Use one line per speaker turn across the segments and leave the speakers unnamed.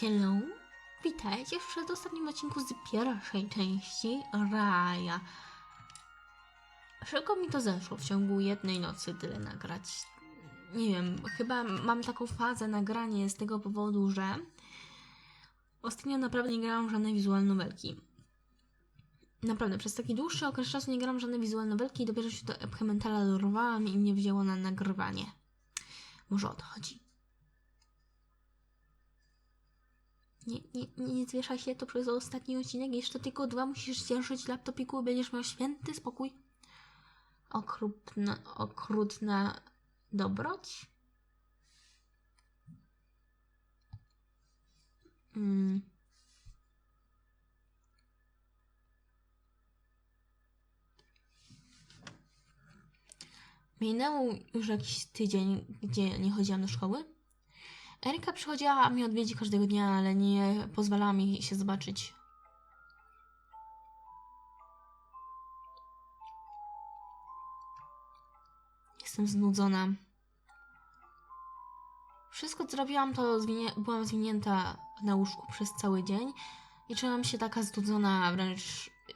Hello, witajcie w przedostatnim odcinku z pierwszej części Raja. Szybko mi to zeszło w ciągu jednej nocy tyle nagrać. Nie wiem, chyba mam taką fazę nagranie z tego powodu, że ostatnio naprawdę nie grałam w żadne wizualne nowelki. Naprawdę, przez taki dłuższy okres czasu nie grałam w żadne wizualne nowelki i dopiero się do Epchementala dorwałam i mnie wzięło na nagrywanie. Może o to chodzi. Nie, nie, nie zwieszaj się to przez ostatni odcinek. Jeszcze tylko dwa musisz cieszyć laptopiku będziesz miał święty spokój. Okrutna, okrutna dobroć. Mm. Minęł już jakiś tydzień, gdzie nie chodziłam do szkoły. Erika przychodziła mnie odwiedzi każdego dnia, ale nie pozwalała mi się zobaczyć. Jestem znudzona. Wszystko co zrobiłam, to zwinie- byłam zwinięta na łóżku przez cały dzień i czułam się taka znudzona wręcz, yy,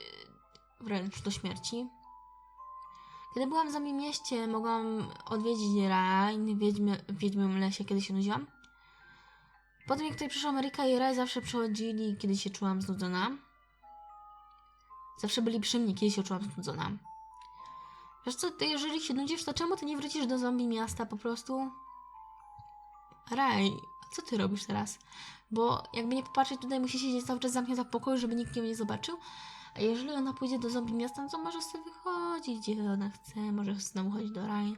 wręcz do śmierci. Kiedy byłam w Zombie Mieście, mogłam odwiedzić Raj w Wiedźmie, w Wiedźmim Lesie, kiedy się nudziłam. Potem jak tutaj przyszła Ameryka i Raj zawsze przychodzili, kiedy się czułam znudzona. Zawsze byli przy mnie, kiedy się czułam znudzona. Wiesz co, ty jeżeli się nudzisz, to czemu ty nie wrócisz do zombie miasta po prostu? Raj, co ty robisz teraz? Bo jakby nie popatrzeć, tutaj musi siedzieć cały czas zamknięta w pokoju, żeby nikt ją nie zobaczył. A jeżeli ona pójdzie do zombie miasta, no to może sobie wychodzić, gdzie ona chce, może znowu chodzić do Raj.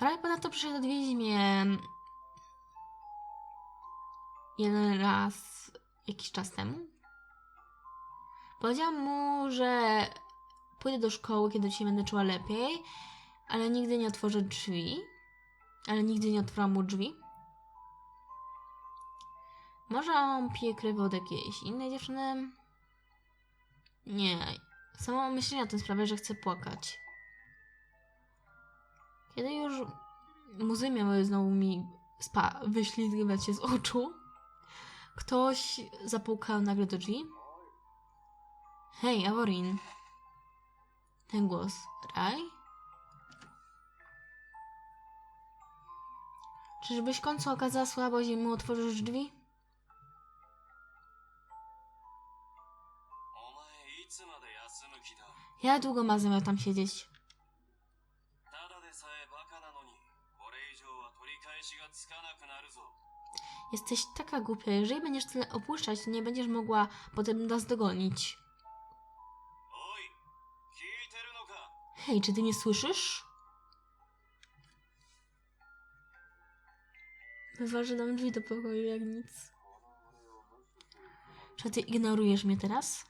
Raj ponadto przyszedł odwiedzić mnie jeden raz jakiś czas temu. Powiedziałam mu, że pójdę do szkoły, kiedy się będę czuła lepiej, ale nigdy nie otworzę drzwi. Ale nigdy nie otworzyłam mu drzwi. Może on pije krew od jakiejś innej dziewczyny? Nie. Samo myślenie o tym sprawia, że chcę płakać. Kiedy już muzy miały znowu mi spa wyślizgiwać się z oczu, Ktoś zapukał nagle do drzwi. Hej, Aworin ten głos raj? Czyżbyś w końcu okazała słabość i mu otworzysz drzwi? Ja długo ma zamiar tam siedzieć? Jesteś taka głupia, jeżeli będziesz tyle opuszczać, nie będziesz mogła potem nas dogonić. Hej, czy ty mnie słyszysz? Wyważy nam drzwi do pokoju jak nic. Czy ty ignorujesz mnie teraz?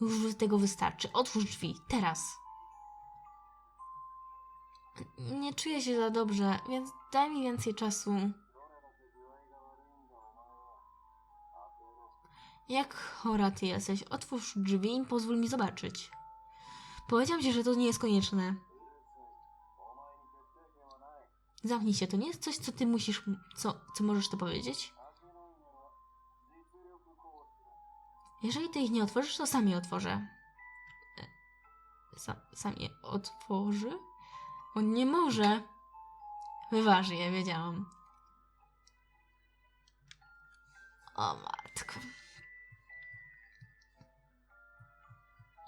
Już tego wystarczy. Otwórz drzwi. Teraz. Nie czuję się za dobrze, więc daj mi więcej czasu. Jak chora ty jesteś? Otwórz drzwi i pozwól mi zobaczyć. Powiedziałam ci, że to nie jest konieczne. Zamknij się, to nie jest coś, co ty musisz, co, co możesz to powiedzieć? Jeżeli ty ich nie otworzysz, to sam je otworzę. E, Sam, sam je otworzy? On nie może. Wyważy je, wiedziałam. O matko.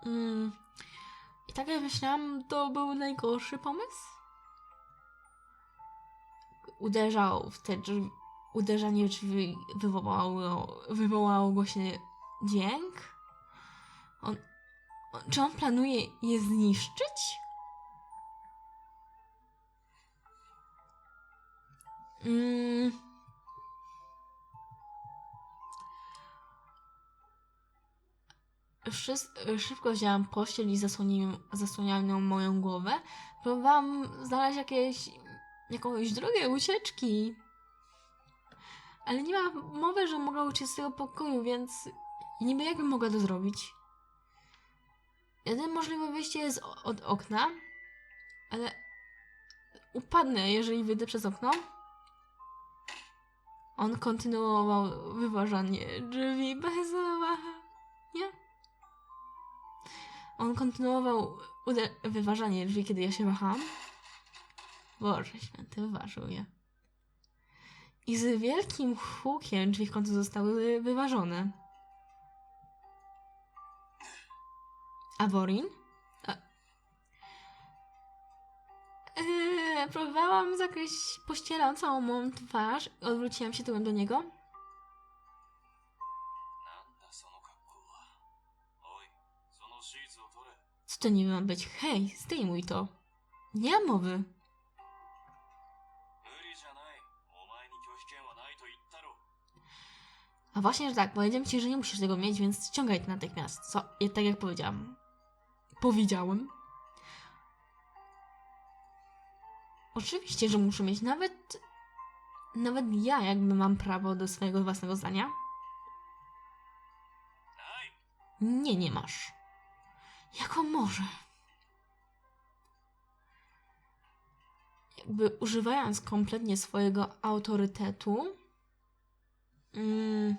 Mm. I tak jak myślałam, to był najgorszy pomysł. Uderzał w te drzwi. Uderzanie w drzwi wywołało, wywołało głośny dźwięk. On, on, czy on planuje je zniszczyć? Mm. Szybko wzięłam pościel i zasłoniłam moją głowę. Próbowałam znaleźć jakieś, jakąś drogę ucieczki. Ale nie ma mowy, że mogła uciec z tego pokoju, więc niby jakbym mogła to zrobić? Jedyne możliwe wyjście jest od okna, ale upadnę, jeżeli wyjdę przez okno. On kontynuował wyważanie drzwi bez Nie. On kontynuował wyważanie drzwi, kiedy ja się wahałam. Boże święty, wyważył je. I z wielkim hukiem drzwi w końcu zostały wyważone. Aworin? A... Eee, próbowałam zakryć pościelą całą moją twarz. Odwróciłam się tyłem do niego. to nie ma być? Hej, zdejmuj to. Nie ma mowy. A właśnie, że tak, powiedziałem ci, że nie musisz tego mieć, więc ściągaj to natychmiast. Co? Ja, tak jak powiedziałam. Powiedziałem. Oczywiście, że muszę mieć nawet. Nawet ja jakby mam prawo do swojego własnego zdania. Nie, nie masz. Jako może. Jakby używając kompletnie swojego autorytetu. Mm,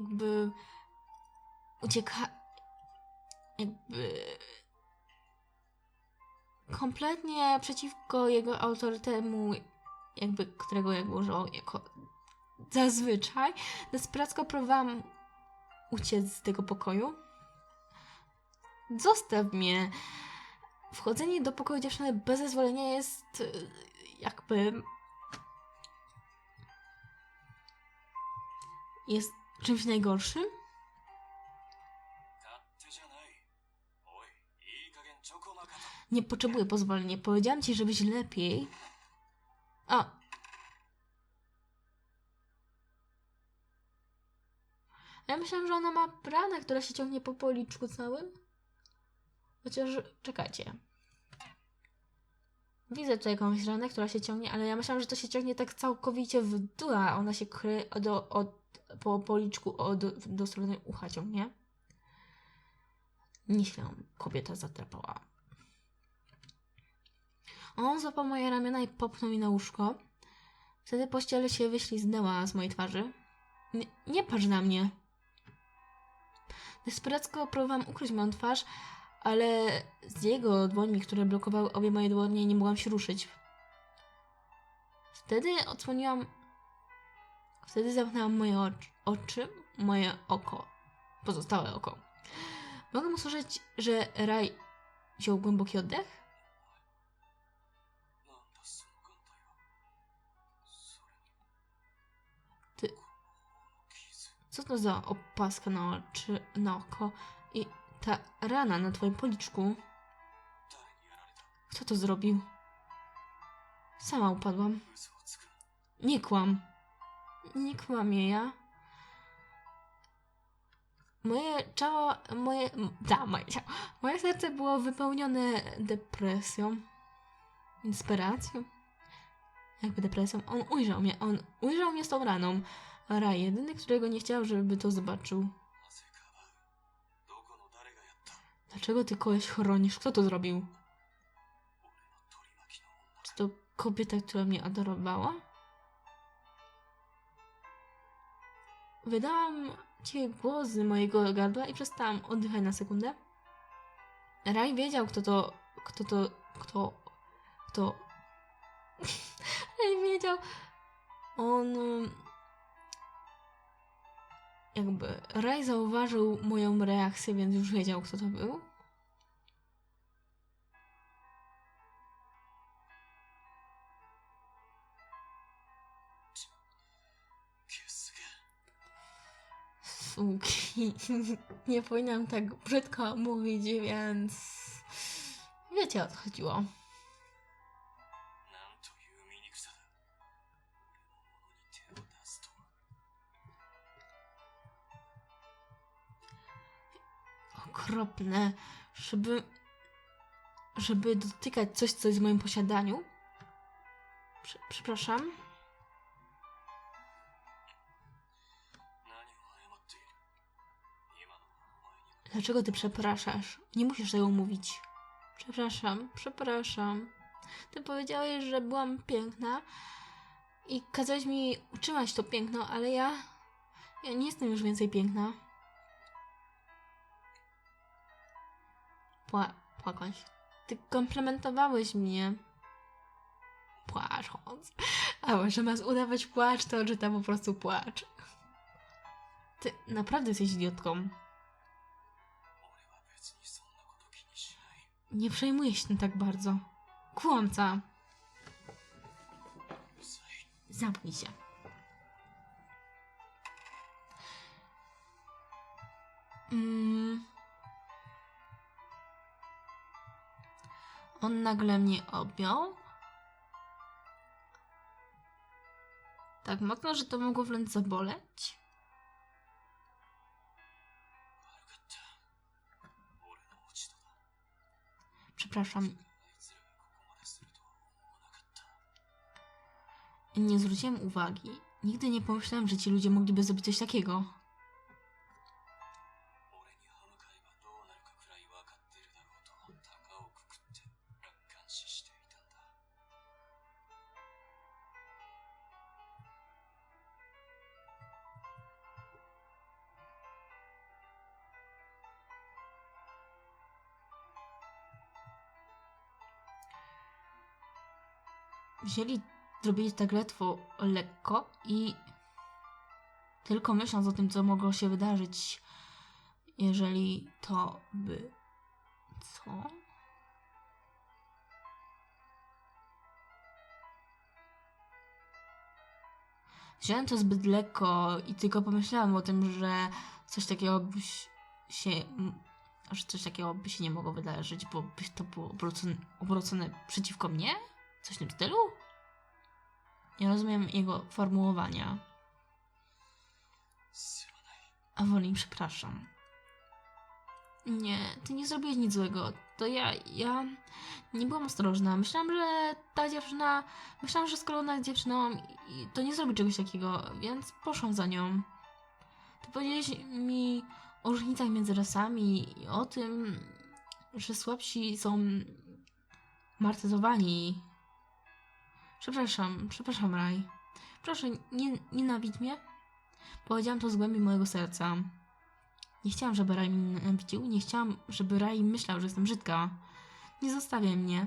jakby ucieka jakby kompletnie przeciwko jego autorytemu, jakby którego jakby używał jako zazwyczaj, desperacko próbowałam uciec z tego pokoju. Zostaw mnie. Wchodzenie do pokoju dziewczyny bez zezwolenia jest y, jakby jest czymś najgorszym. Nie potrzebuję pozwolenia. Powiedziałam ci, żebyś lepiej. A. Ja myślałam, że ona ma ranę, która się ciągnie po policzku całym. Chociaż, czekajcie. Widzę tutaj jakąś ranę, która się ciągnie, ale ja myślałam, że to się ciągnie tak całkowicie w dół, a ona się kry do, od, po policzku od, do strony ucha ciągnie. Nieźle kobieta zatrapała. On złapał moje ramiona i popchnął mi na łóżko. Wtedy pościel się wyśliznęła z mojej twarzy. Nie, nie patrz na mnie. Desperacko próbowałam ukryć moją twarz, ale z jego dłońmi, które blokowały obie moje dłonie, nie mogłam się ruszyć. Wtedy odsłoniłam. Wtedy zamknęłam moje oczy, oczy moje oko. Pozostałe oko. Mogę usłyszeć, że Raj wziął głęboki oddech? Co to za opaska na, oczy, na oko i ta rana na twoim policzku? Kto to zrobił? Sama upadłam. Nie kłam. Nie kłamie ja. Moje ciało, moje, da, moje ciało, moje serce było wypełnione depresją, inspiracją, jakby depresją. On ujrzał mnie, on ujrzał mnie z tą raną. Ra, jedyny, którego nie chciał, żeby to zobaczył. Dlaczego ty koleś chronisz? Kto to zrobił? Czy to kobieta, która mnie adorowała? Wydałam ciche głos z mojego gardła i przestałam oddychać na sekundę. Raj wiedział, kto to... kto to... kto... kto... Raj wiedział... On jakby Ray zauważył moją reakcję, więc już wiedział, kto to był. Suki. Nie powinnam tak brzydko mówić, więc wiecie o co chodziło. okropne, żeby, żeby dotykać coś, co jest w moim posiadaniu. Prze przepraszam. Dlaczego ty przepraszasz? Nie musisz tego mówić. Przepraszam, przepraszam. Ty powiedziałeś, że byłam piękna i kazałeś mi utrzymać to piękno, ale ja. Ja nie jestem już więcej piękna. Pła płakać. Ty komplementowałeś mnie płacząc. Ale że masz udawać płacz, to że tam po prostu płacz. Ty naprawdę jesteś idiotką. Nie przejmuję się tym tak bardzo. Kłamca. Zamknij się. Mm. On nagle mnie objął. Tak mocno, że to mogło wręcz zaboleć. Przepraszam. Nie zwróciłem uwagi. Nigdy nie pomyślałem, że ci ludzie mogliby zrobić coś takiego. Wzięli, zrobili tak letwo, lekko i tylko myśląc o tym, co mogło się wydarzyć, jeżeli to by. Co? Wziąłem to zbyt lekko i tylko pomyślałem o tym, że coś takiego by się. że coś takiego by się nie mogło wydarzyć, bo by to było obrócone, obrócone przeciwko mnie? Coś w tym stylu? Nie rozumiem jego formułowania. A woli, przepraszam. Nie, ty nie zrobiłeś nic złego. To ja, ja nie byłam ostrożna. Myślałam, że ta dziewczyna, myślałam, że skoro ona jest dziewczyną, to nie zrobi czegoś takiego, więc poszłam za nią. Ty powiedziałeś mi o różnicach między rasami i o tym, że słabsi są martyzowani Przepraszam, przepraszam, Raj. Proszę, nie nienawidź mnie. Powiedziałam to z głębi mojego serca. Nie chciałam, żeby Raj mnie nienawidził. Nie chciałam, żeby Raj myślał, że jestem brzydka. Nie zostawiaj mnie.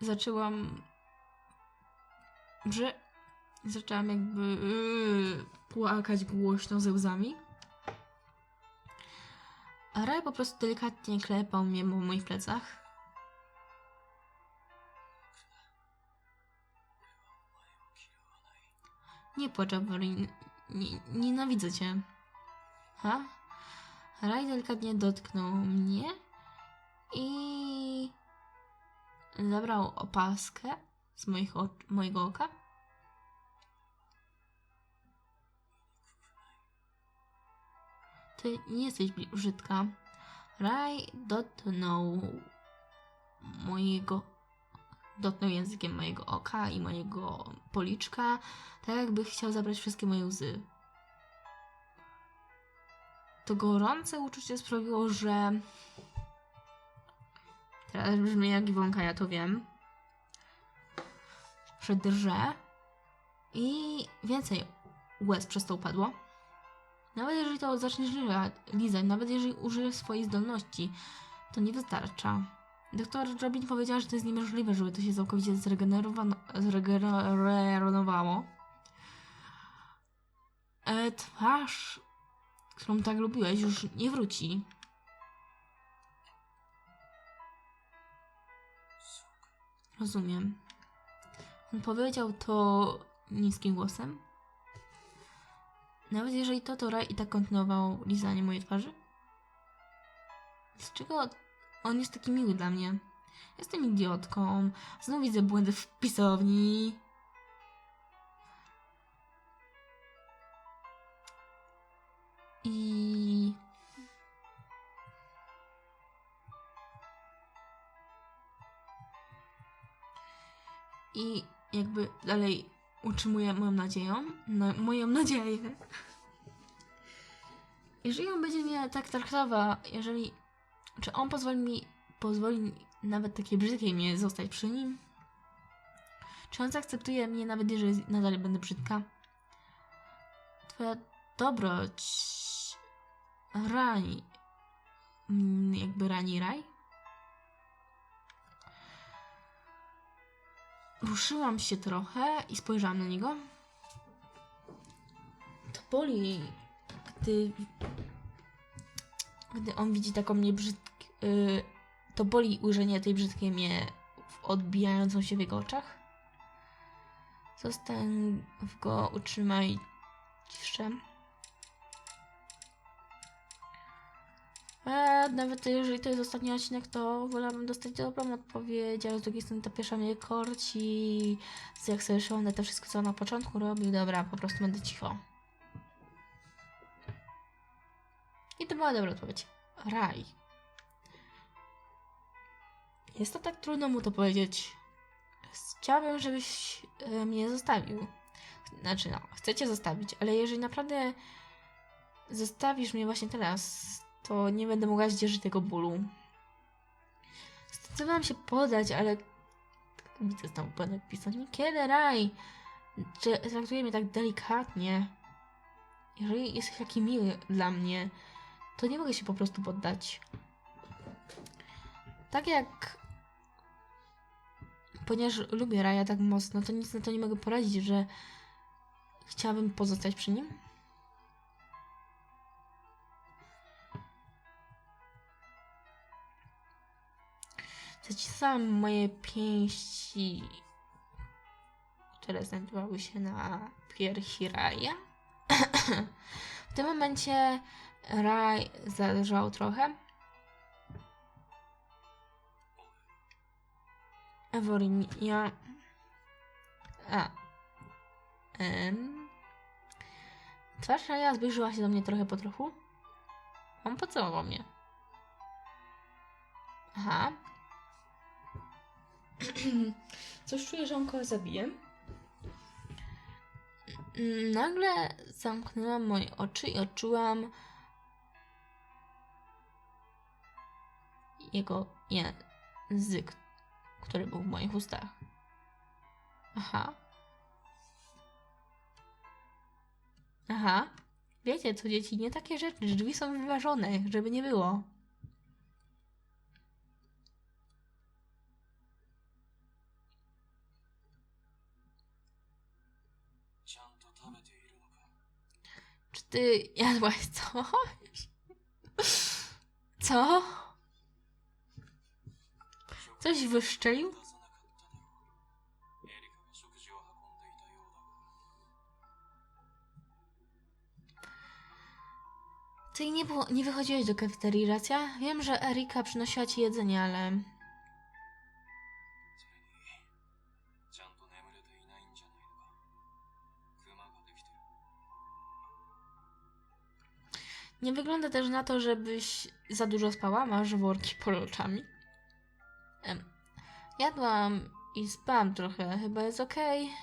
Zaczęłam. Że. Zaczęłam jakby. Yy, płakać głośno ze łzami. A Raj po prostu delikatnie klepał mnie po moich plecach. Nie płacz, Avelin. Nie, nienawidzę cię. Ha? Raj delikatnie dotknął mnie i zabrał opaskę z moich mojego oka. Ty nie jesteś brzydka. Raj dotknął mojego dotknął językiem mojego oka i mojego policzka, tak jakby chciał zabrać wszystkie moje łzy. To gorące uczucie sprawiło, że. Teraz brzmi jak Iwonka, ja to wiem. Że drżę i więcej łez przez to upadło. Nawet jeżeli to zaczniesz liza- lizać, nawet jeżeli użyjesz swojej zdolności, to nie wystarcza. Doktor Robin powiedziała, że to jest niemożliwe, żeby to się całkowicie zregenerowało. E, twarz, którą tak lubiłeś, już nie wróci. Rozumiem. On powiedział to niskim głosem. Nawet jeżeli to, to Ray i tak kontynuował lizanie mojej twarzy. Z czego on jest taki miły dla mnie? Jestem idiotką. Znowu widzę błędy w pisowni. I... I jakby dalej utrzymuję moją nadzieję, no, moją nadzieję. Jeżeli on będzie mnie tak traktował, jeżeli... Czy on pozwoli mi, pozwoli nawet takie brzydkie mnie zostać przy nim? Czy on zaakceptuje mnie nawet jeżeli nadal będę brzydka? Twoja dobroć rani, mm, jakby rani raj? Ruszyłam się trochę i spojrzałam na niego. To boli, gdy, gdy on widzi taką mnie brzydk... y, to boli ujrzenie tej brzydkiej mnie odbijającą się w jego oczach. Zostań go, utrzymaj ciszę. A nawet jeżeli to jest ostatni odcinek, to wolałabym dostać dobrą odpowiedź, ale z drugiej strony ta pierwsza mnie korci, z jak sobie to wszystko, co na początku robił. Dobra, po prostu będę cicho. I to była dobra odpowiedź. Raj. Jest to tak trudno mu to powiedzieć. Chciałabym, żebyś e, mnie zostawił. Znaczy, no, chcę cię zostawić, ale jeżeli naprawdę zostawisz mnie właśnie teraz, to nie będę mogła zdzierżyć tego bólu. Zdecydowałam się podać, ale widzę znowu błędek pisać. Kiedy raj? Czy traktuje mnie tak delikatnie? Jeżeli jesteś taki miły dla mnie, to nie mogę się po prostu poddać. Tak jak ponieważ lubię Raja tak mocno, to nic na to nie mogę poradzić, że chciałabym pozostać przy nim. Zacisałam moje pięści, które znajdowały się na piersi Raja. w tym momencie Raj zadrżał trochę. Eworinia. A. Em. Twarz Raja zbliżyła się do mnie trochę po trochu. On pocałował mnie. Aha. Coś czuję, że on kogoś zabije. Nagle zamknęłam moje oczy i odczułam jego język, który był w moich ustach. Aha. Aha. Wiecie co, dzieci, nie takie rzeczy. Drzwi są wyważone, żeby nie było. Czy ty jadłaś coś? Co? Coś wyszczelił? Ty nie, było, nie wychodziłeś do kafeterii, racja? Wiem, że Erika przynosiła ci jedzenie, ale... Nie wygląda też na to, żebyś za dużo spała, masz worki pod oczami. Em, jadłam i spałam trochę, chyba jest okej.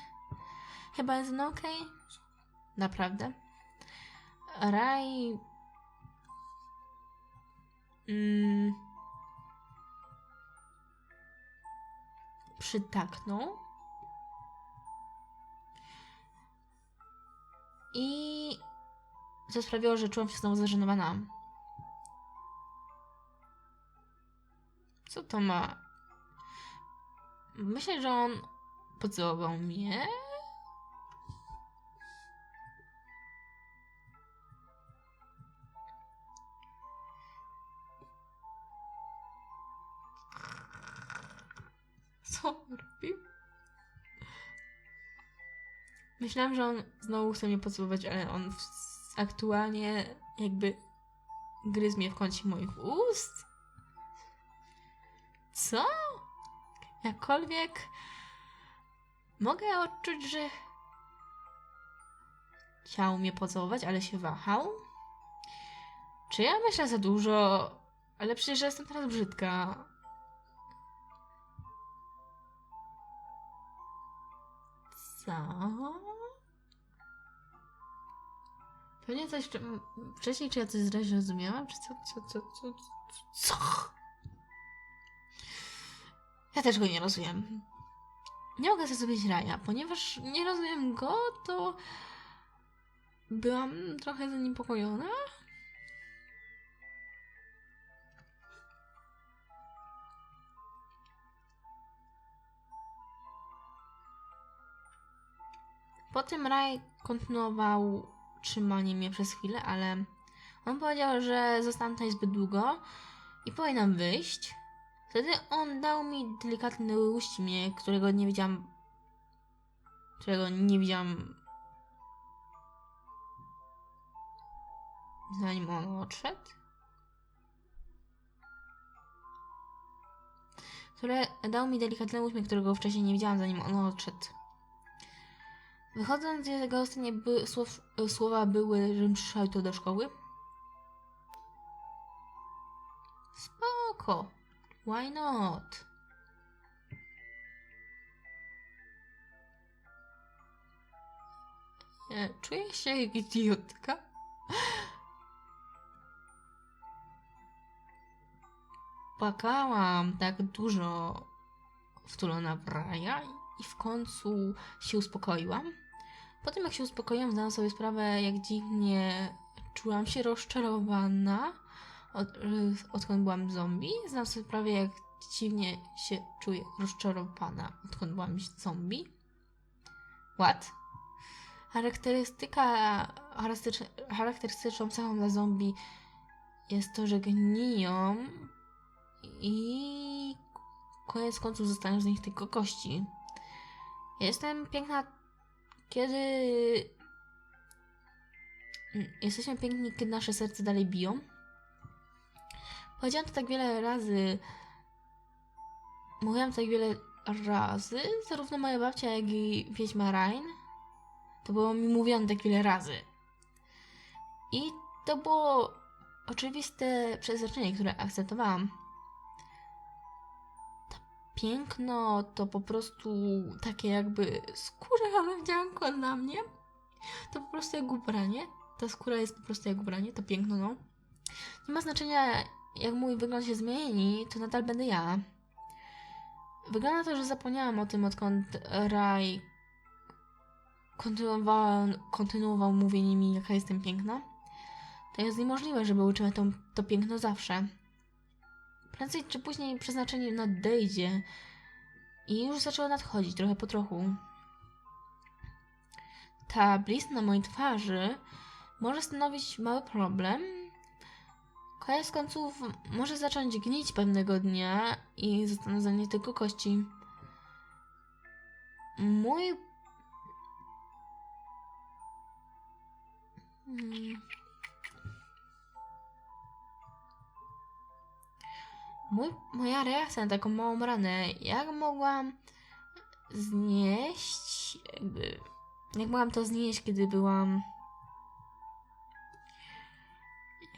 Chyba jest no okej. Naprawdę. Raj... Mm, przytaknął. I co sprawiło, że czułam się znowu zażenowana. Co to ma? Myślę, że on pocałował mnie. Co on robi? Myślałam, że on znowu chce mnie pocałować, ale on aktualnie jakby gryzł mnie w kącie moich ust. Co? Jakkolwiek mogę odczuć, że chciał mnie pocałować, ale się wahał. Czy ja myślę za dużo? Ale przecież ja jestem teraz brzydka. Co? Pewnie coś wcze- wcześniej, czy ja coś źle zrozumiałam, czy co, co, co, co, co? Ja też go nie rozumiem. Nie mogę zrobić raja, ponieważ nie rozumiem go, to byłam trochę zaniepokojona. Potem Raj kontynuował trzymanie mnie przez chwilę, ale on powiedział, że zostanę tutaj zbyt długo i powinnam wyjść. Wtedy on dał mi delikatny uścimiech, którego nie widziałam. którego nie widziałam. Zanim on odszedł. Które dał mi delikatny uśmiech, którego wcześniej nie widziałam, zanim on odszedł. Wychodząc z jego ostatnie by, słow, słowa były, żebym przyszła do szkoły. Spoko. Why not? E, Czuję się jak idiotka. Płakałam tak dużo wtulona w raja i w końcu się uspokoiłam. Po tym jak się uspokoiłam, zdałam sobie sprawę, jak dziwnie czułam się rozczarowana, od, odkąd byłam zombie. Zdałam sobie sprawę, jak dziwnie się czuję rozczarowana, odkąd byłam zombie. What? Charakterystyka, charakterystycz- charakterystyczną cechą dla zombie jest to, że gniją i koniec końców zostają z nich tylko kości. Jestem piękna, kiedy. Jesteśmy piękni, kiedy nasze serce dalej biją. Powiedziałam to tak wiele razy. Mówiłam to tak wiele razy. Zarówno moja babcia, jak i wiedźma Rain. To było mi mówione tak wiele razy. I to było oczywiste przeznaczenie, które akceptowałam piękno to po prostu takie jakby skóra wdzianko na mnie. To po prostu jak ubranie. Ta skóra jest po prostu jak ubranie, to piękno, no. Nie ma znaczenia, jak mój wygląd się zmieni, to nadal będę ja. Wygląda to, że zapomniałam o tym, odkąd Raj kontynuował, kontynuował mówienie mi, jaka jestem piękna. To jest niemożliwe, żeby uczyła to, to piękno zawsze. Prędzej czy później przeznaczenie nadejdzie i już zaczęło nadchodzić trochę po trochu. Ta blizna na mojej twarzy może stanowić mały problem. Koniec końców może zacząć gnić pewnego dnia i zostaną za mnie tylko kości. Mój. Mm. Mój, moja reakcja na taką małą ranę, jak mogłam znieść, jakby, jak mogłam to znieść, kiedy byłam,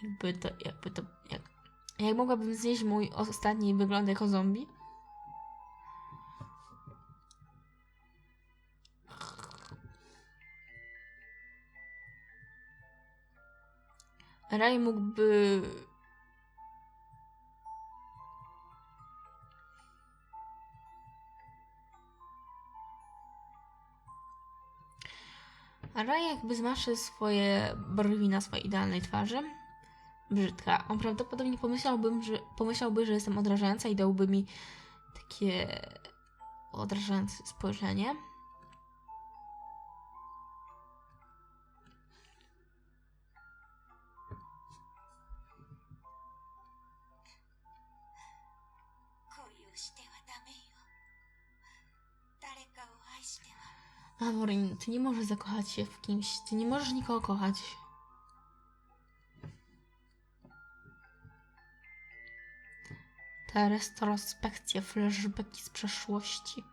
jakby to, jakby to, jak, jak mogłabym znieść mój ostatni wygląd jako zombie? Raj mógłby Raj jakby zmarszczył swoje brwi na swojej idealnej twarzy. Brzydka. On prawdopodobnie pomyślałbym, że, pomyślałby, że jestem odrażająca i dałby mi takie odrażające spojrzenie. Amorin, ty nie możesz zakochać się w kimś. Ty nie możesz nikogo kochać. Retrospekcje, flashbacki z przeszłości.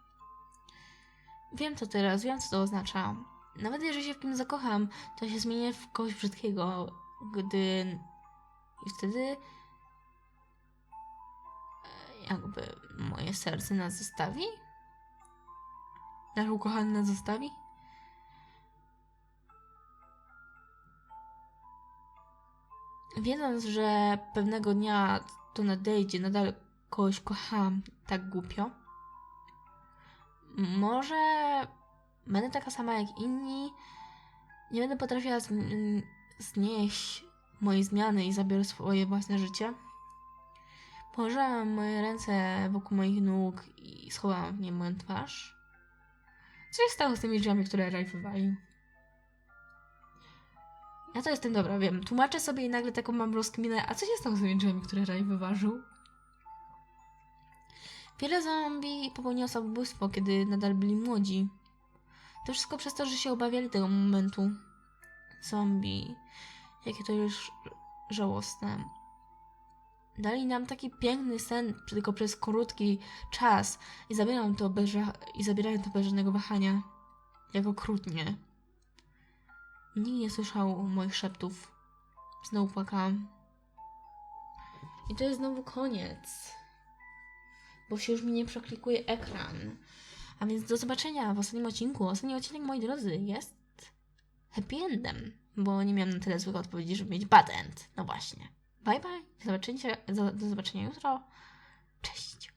Wiem to teraz, wiem co to oznacza. Nawet jeżeli się w kimś zakocham, to się zmienię w kogoś brzydkiego, gdy... I wtedy... e, Jakby moje serce nas zostawi? Nasz ukochany nas zostawi? Wiedząc, że pewnego dnia to nadejdzie, nadal kogoś kocham tak głupio. Może będę taka sama jak inni. Nie będę potrafiła zn- znieść mojej zmiany i zabiorę swoje własne życie. Położyłam moje ręce wokół moich nóg i schowałam w nie moją twarz. Co się stało z tymi drzwiami, które Raj wywalił? Ja to jestem dobra, wiem. Tłumaczę sobie i nagle taką mam rozkminę. A co się stało z tymi drzwiami, które Raj wyważył? Wiele zombie popełniło samobójstwo, kiedy nadal byli młodzi. To wszystko przez to, że się obawiali tego momentu. Zombie. Jakie to już żałosne. Dali nam taki piękny sen tylko przez krótki czas i zabierają to bez, i zabierają to bez żadnego wahania. Jak okrutnie. Nikt nie słyszał moich szeptów. Znowu płakałam. I to jest znowu koniec. Bo się już mi nie przeklikuje ekran. A więc do zobaczenia w ostatnim odcinku. Ostatni odcinek, moi drodzy, jest happy endem. Bo nie miałam na tyle złych odpowiedzi, żeby mieć bad end. No właśnie. Bye bye. Do zobaczenia, do, do zobaczenia jutro. Cześć.